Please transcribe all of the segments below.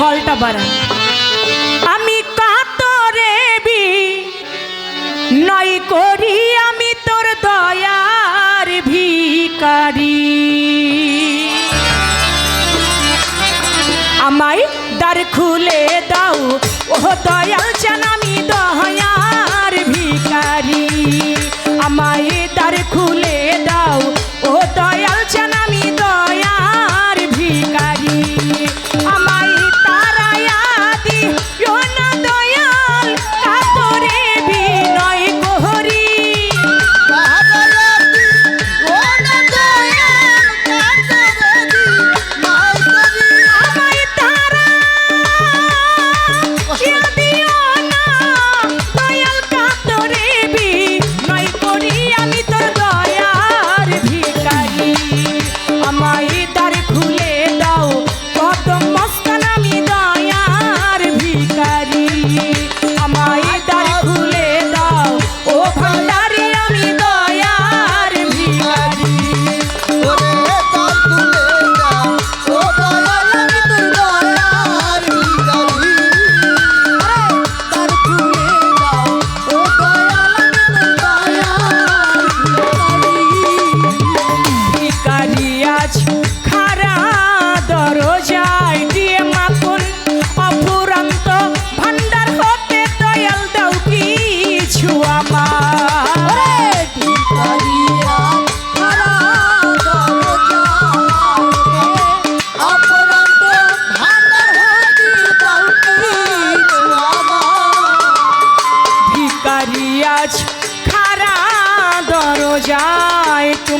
ফলটা বাড়ায় আমি কাতরে বি নয় করি আমি তোর দয়ার ভিকারি আমায় দ্বার খুলে দাও ও দয়াল চান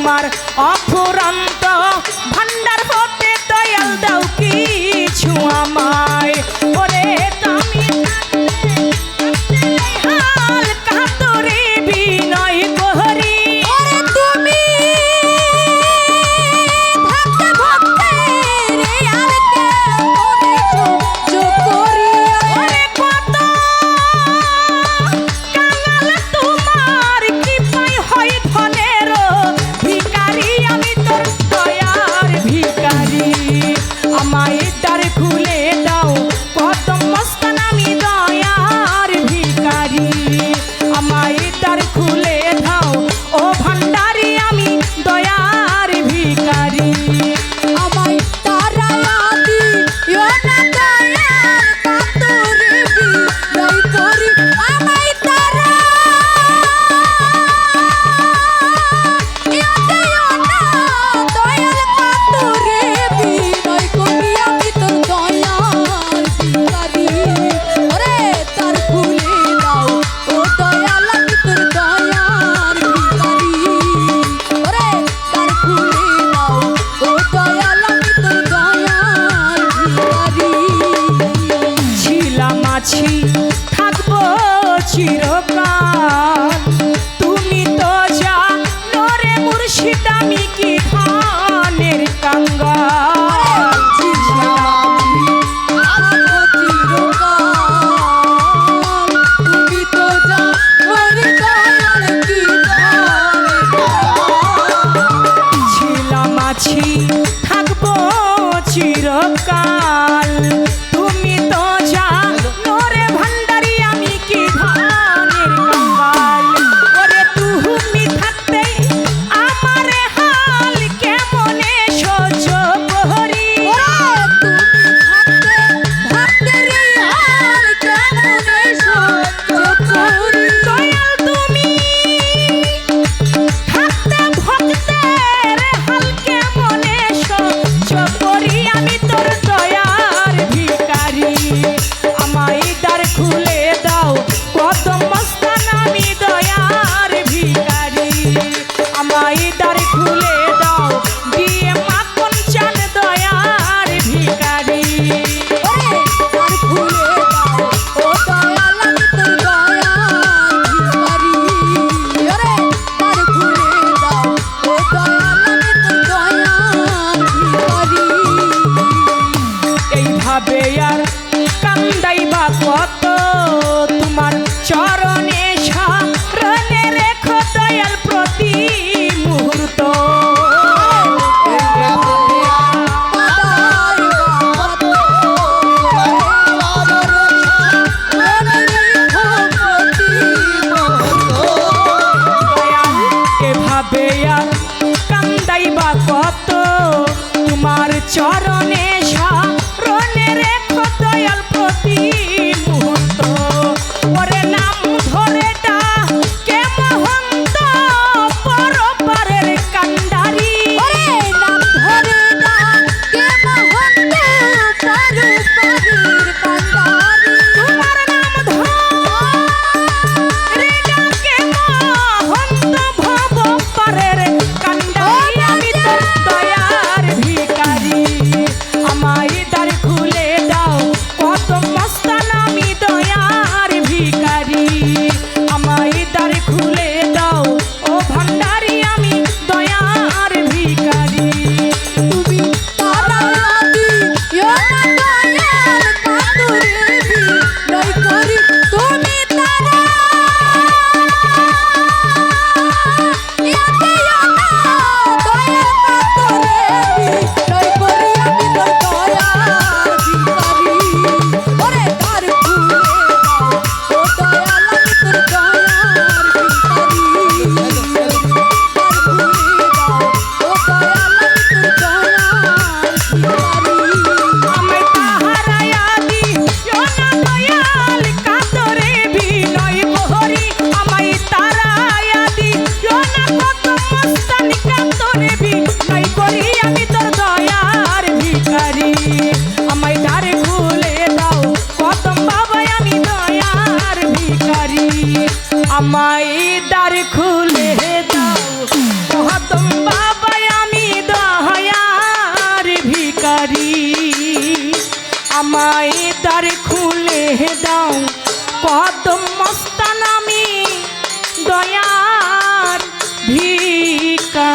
তোমার চরণে দ্বার খুলে দাও। কত মস্তান আমি দয়ার ভিকা